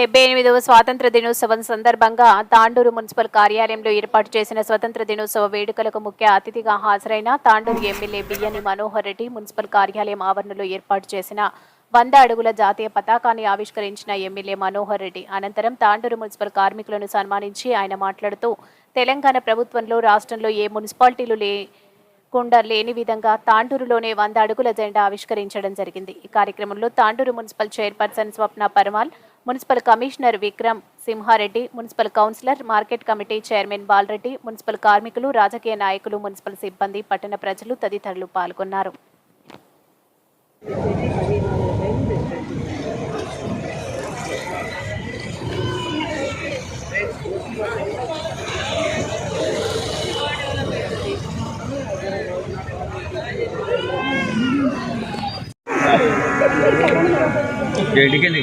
డెబ్బై ఎనిమిదవ స్వాతంత్ర దినోత్సవం సందర్భంగా తాండూరు మున్సిపల్ కార్యాలయంలో ఏర్పాటు చేసిన స్వతంత్ర దినోత్సవ వేడుకలకు ముఖ్య అతిథిగా హాజరైన తాండూరు ఎమ్మెల్యే బియ్యని మనోహర్ రెడ్డి మున్సిపల్ కార్యాలయం ఆవరణలో ఏర్పాటు చేసిన వంద అడుగుల జాతీయ పతాకాన్ని ఆవిష్కరించిన ఎమ్మెల్యే మనోహర్ రెడ్డి. అనంతరం తాండూరు మున్సిపల్ కార్మికులను సన్మానించి ఆయన మాట్లాడుతూ తెలంగాణ ప్రభుత్వంలో రాష్ట్రంలో ఏ మున్సిపాలిటీలు లే కుండా లేని విధంగా తాండూరులోనే వంద అడుగుల జెండా ఆవిష్కరించడం జరిగింది. ఈ కార్యక్రమంలో Tandur municipal chairperson Swapna Parwal municipal commissioner Vikram Simhareddy municipal councillor market committee chairman Balreddy municipal కార్మికులు రాజకీయ నాయకులు మున్సిపల్ సిబ్బంది పట్టణ ప్రజలు తదితరులు పాల్గొన్నారు. జైలుకెళ్ళి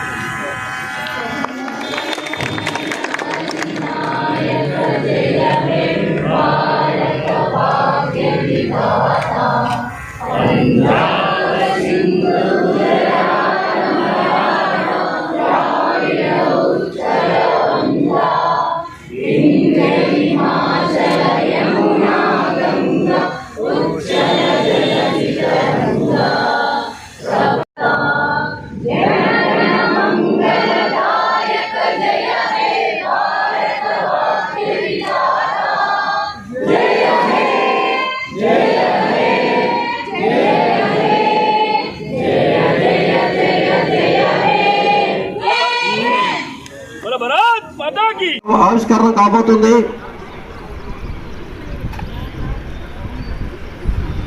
ఆవిష్కరణ కాబోతుంది.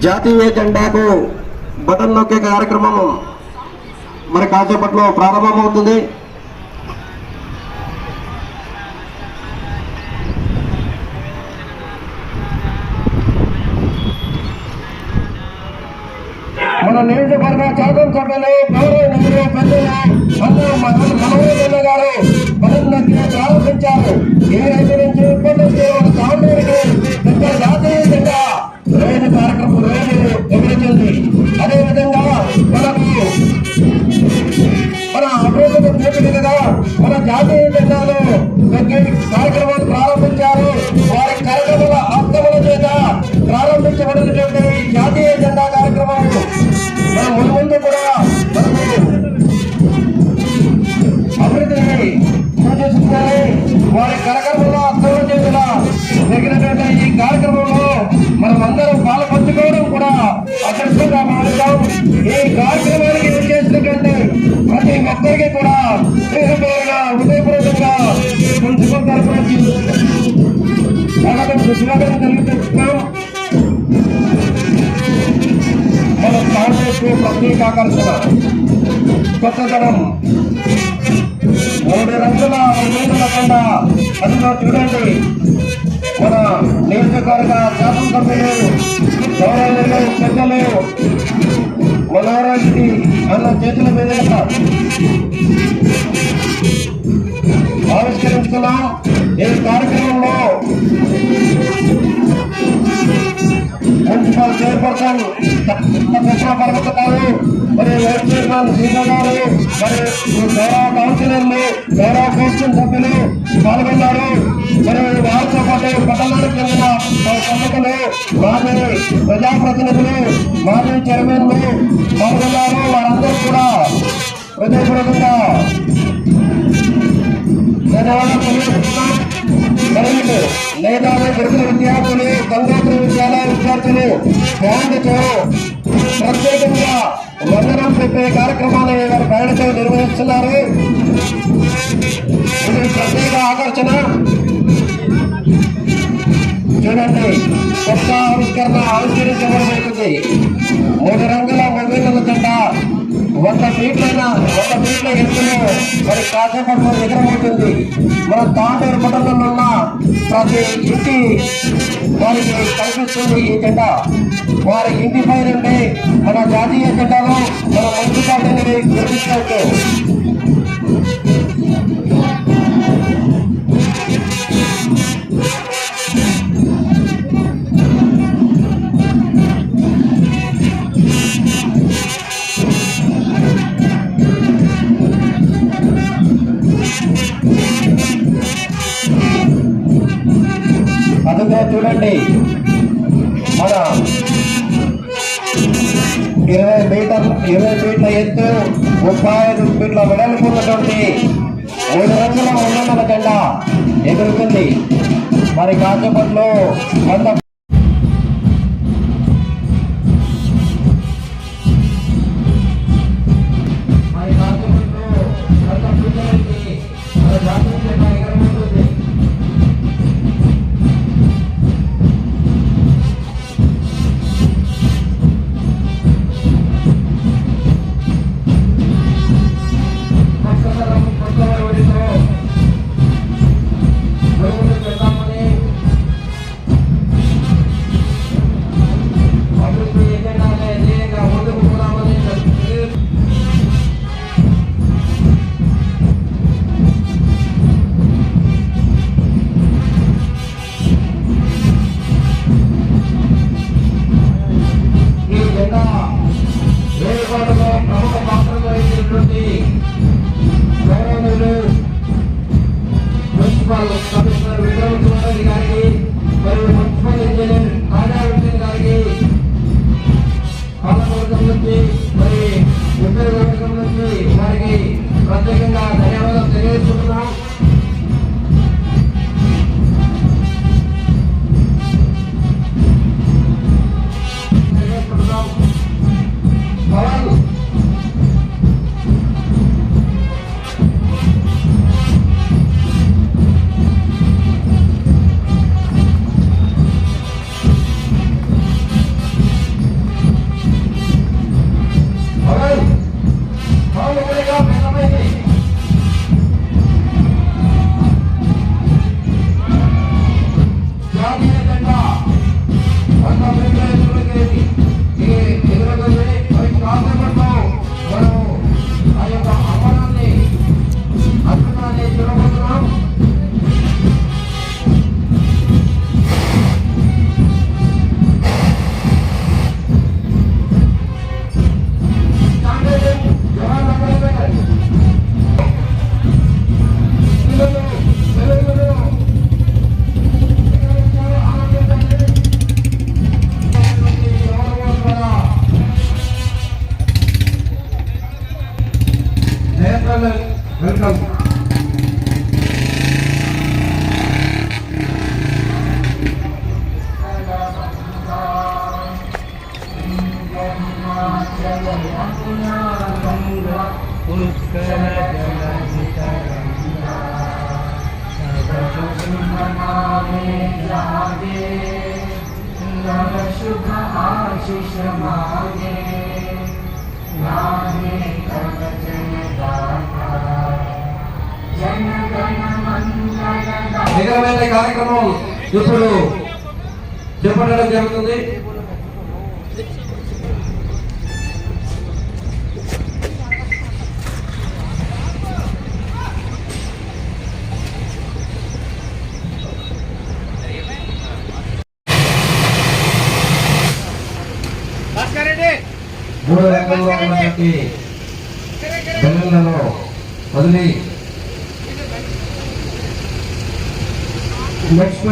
జాతీయ జెండాకు బటన్ నొక్కే కార్యక్రమం మరి కాసేపట్లో ప్రారంభమవుతుంది. మన నియోజకవర్గ శాసన సభ్యులు గౌరవనీయులు పెద్దలు అందరూ మన గారు పనులకి ప్రారంభించారు. రైతు నుంచి పెద్ద జాతీయ రైలు కార్యక్రమం రైలు ఎగిరించింది అదేవిధంగా ఈ కార్యక్రమానికి ఏం చేసినటువంటి ప్రతి ఒక్కరికి కూడా పేరు హృదయపూర్వకంగా మున్సిపల్ తరఫున స్వాగతం తెలియజేస్తున్నాం మన కాంగ్రెస్ ప్రత్యేక ఆకర్షణ. కొత్తదనం మూడు రంగుల నీళ్ళ కొండ చూడండి. మన నియోజకవర్గ శాసనసభ్యులు గౌరవనీయులు పెద్దలు మనోహరెడ్డి అన్న చేతుల మీదుగా ఆవిష్కరించుకున్నాం ఈ కార్యక్రమంలో మున్సిపల్ చైర్పర్సన్ కృష్ణ పర్వత గారు మరి వైస్ చైర్మన్ సీత గారు మరి గౌరవ కౌన్సిలర్లు గౌరవ కౌన్సిల్ సభ్యులు పాల్గొన్నారు. మరి వారితో పాటు పట్టణానికి చెందిన ప్రముఖులు మాజీ ప్రజాప్రతినిధులు మాజీ చైర్మన్లు పాల్గొన్నారు. వారందరూ కూడా హృదయపూర్వకంగా ధన్యవాదాలు తెలియజేస్తున్నాం. మరియు మేధావి గురుకుల విద్యార్థులు గంగోత్రి విద్యాలయ విద్యార్థులు బ్యాంకుతో ప్రత్యేకంగా వందనం చెప్పే కార్యక్రమాలు వారు బ్యాండ్తో నిర్వహిస్తున్నారు? ఇది ప్రత్యేక ఆకర్షణ. చూడండి కొత్త ఆవిష్కరణ ఆవిష్కరించబడుతుంది మూడు రంగుల మొబైల్ జెండా వంద ఫీట్లైన వంద ఫీట్ల ఎత్తులో మరి కాసేపట్లో ఎగరబోతుంది. మన తాండూరు మండలంలో ఉన్న ప్రతి ఇంటి వారికి కనిపిస్తుంది ఈ జెండా వారి ఇంటి పై నుండి మన జాతీయ జెండాలో మన మంచి పార్టీని ఇరవై మీటర్ ఇరవై ఫీట్ల ఎత్తు ముప్పై ఐదు ఫీట్ల వెడల్పు ఉన్నటువంటి మూడు రంగుల ఉన్నల జెండా ఎగురుతుంది. మరి కాసేపట్లో వంద మరి కాసేపట్లో వంద ఉద్యోగవర్గం వారికి ప్రత్యేకంగా ధన్యవాదాలు తెలియజేస్తున్నాం నిఘమైన కార్యక్రమం ఇప్పుడు చేపట్టడం జరుగుతుంది. మూడో రంగంలో ఉన్నటువంటి బెల్లలలో వదిలి. నెక్స్ట్